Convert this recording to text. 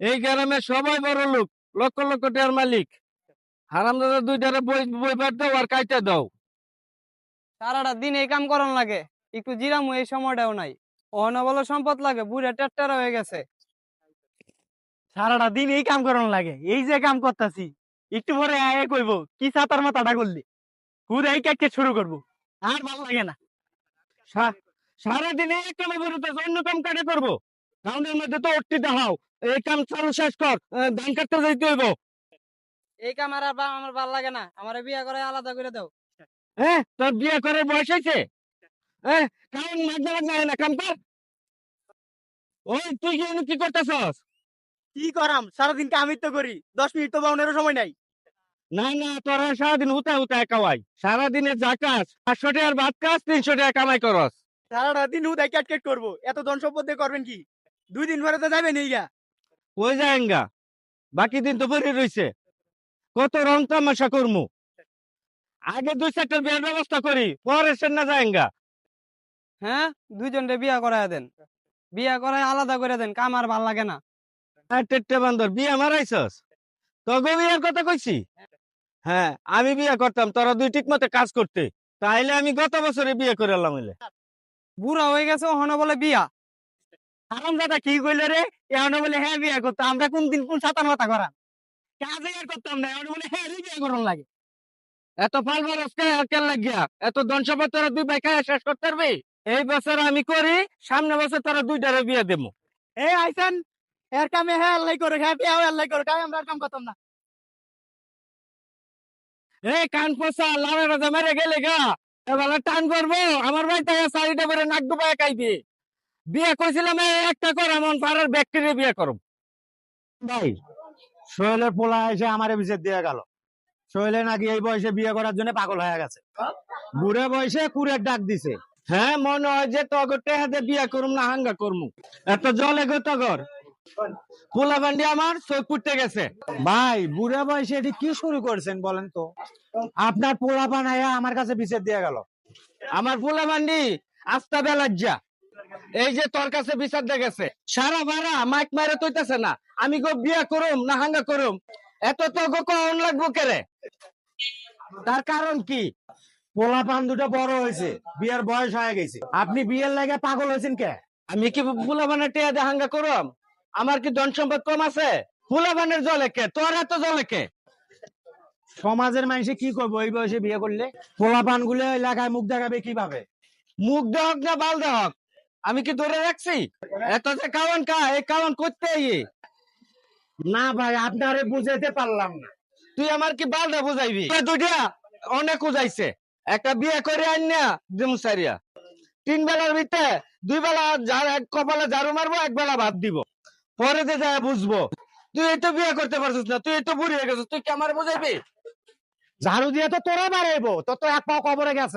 এই গ্রামে সবাই বড় লোক, লক্ষ লক্ষ টাকার মালিক। হারামদাদা দুইটারে বই বই পাঠ দাও আর কাইটা দাও। সারাটা দিন এই কাম করন লাগে, একটু জিরামু এই সময়টাও নাই। অহনা বলো সম্পদ লাগে বুড়া টেট্টারা হয়ে গেছে। সারাটা দিন এই কাম করানো লাগে, এই যে কাম করতেছি, একটু পরে আয় কইব, কি সাতার মাথাটা করলি পুরো এই কাটকে শুরু করব, আর ভালো লাগে না। সারাদিন এই কামে বেরোতে অন্য কাম কাটে করব? মধ্যে তো উঠতে দেখাও এই কাম চালু শেষ কর। ধান কাটতে যাইতে হইব। এই কাম আর বা- আমার ভালো লাগে না। আমার বিয়া করে আলাদা করে দাও। হ্যাঁ তোর বিয়ে করার বয়স হয়েছে? হ্যাঁ কারণ হয় না কাম কর। ওই তুই কি কি করতেছস? কি করাম? সারাদিন কামই তো করি। দশ মিনিট তো বাউনেরও সময় নাই। না না তোরা সারাদিন হুতা হুতা কামাই সারাদিনের যা কাজ পাঁচশো টাকার ভাত কাজ তিনশো টাকা কামাই করস। সারাটা দিন উদয় ক্যাট ক্যাট করব। এত ধন সম্পদ দিয়ে করবেন কি? দুই দিন পরে তো যাবেন এই গা। ওই যায়গা বাকি দিন তো পরে রইছে। কত রং তামাশা করমু? আগে দুই চারটা বিয়ের ব্যবস্থা করি পরে সে না যায়গা হ্যাঁ? দুইজনরে বিয়া করায় দেন। বিয়া করায় আলাদা করে দেন কাম আর ভালো লাগে না। টেট্টে বান্দর বিয়ে মারাইছস? তোকে বিয়ের কথা কইছি? হ্যাঁ আমি বিয়ে করতাম তোরা দুই ঠিক মতো কাজ করতে। তাইলে আমি গত বছরে বিয়ে করে এলাম বুড়া হয়ে গেছে অহনা বলে বিয়া। আরাম দাদা কি রে? এখন বলে হ্যাঁ করতো আমরা কোন দিন কোন সাতার মাথা কাজে আর করতাম না। এখন বলে হ্যাঁ লাগে। এত ফাল কেন লাগিয়া? এত তোরা দুই ভাই খায় শেষ করতে এই বছর আমি করি, সামনে বছর তোরা দুইটারে বিয়ে দেবো। এ, আইসান, এর কামে হ্যাঁ আল্লাহ করে হ্যাঁ বিয়া আল্লাহ করে কাজ আমরা কাম করতাম না। এই কান পোসা লাভে মেরে গেলে গা। এবার টান করব, আমার ভাই তাই শাড়িটা পরে নাক ডুবাই খাইবে বিয়ে করেছিলাম একটা কর এমন পাড়ার ব্যক্তিরে বিয়ে করব ভাই, সোহেলের পোলা এসে আমার বিচার দিয়ে গেল। সোহেলে নাকি এই বয়সে বিয়ে করার জন্য পাগল হয়ে গেছে। বুড়ে বয়সে কুড়ের ডাক দিছে। হ্যাঁ মনে হয় যে তগরটা হাতে বিয়ে করুম না, হাঙ্গা করমু। এত জলে গো তগর। পোলা বান্ডি আমার চোখ পুটতে গেছে। ভাই, বুড়ে বয়সে এটি কি শুরু করছেন বলেন তো? আপনার পোলা বানাইয়া আমার কাছে বিচার দিয়ে গেল। আমার পোলা বান্ডি আস্তা বেলাজ্জা এই যে তোর কাছে বিচার দিয়ে গেছে। সারা বারা মাইক মারে তৈতেছে না। আমি গো বিয়ে করুম না হাঙ্গা করুম। এত তো গো কখন লাগবো কেরে? তার কারণ কি? পোলা পান দুটো বড় হয়েছে বিয়ের বয়স হয়ে গেছে। আপনি বিয়ের লাগে পাগল হয়েছেন কে? আমি কি ফুলাবানের টেয়া দিয়ে হাঙ্গা করম? আমার কি ধন সম্পদ কম আছে? ফুলাবানের জলে কে? তোর এত জলে কে? সমাজের মানুষে কি করব এই বয়সে বিয়ে করলে? পোলা পানগুলো এলাকায় মুখ দেখাবে কীভাবে? মুখ দেহক না বাল দেহক আমি কি ধরে রাখছি? এত যে কাওয়ান কা এই কাওয়ান করতে না ভাই আপনারে বুঝাইতে পারলাম না। তুই আমার কি বালটা বুঝাইবি? দুইটা অনেক বুঝাইছে একটা বিয়ে করে আন না দিমসারিয়া তিন বেলার ভিতরে দুই বেলা এক কপালে ঝাড়ু মারবো এক বেলা ভাত দিব। পরে যে যায় বুঝব। তুই এই তো বিয়ে করতে পারছিস না তুই এই তো বুড়ি হয়ে গেছিস তুই কি আমার বুঝাইবি? ঝাড়ু দিয়ে তো তোরা মারাইবো তো তো এক পাও কবরে গেছে।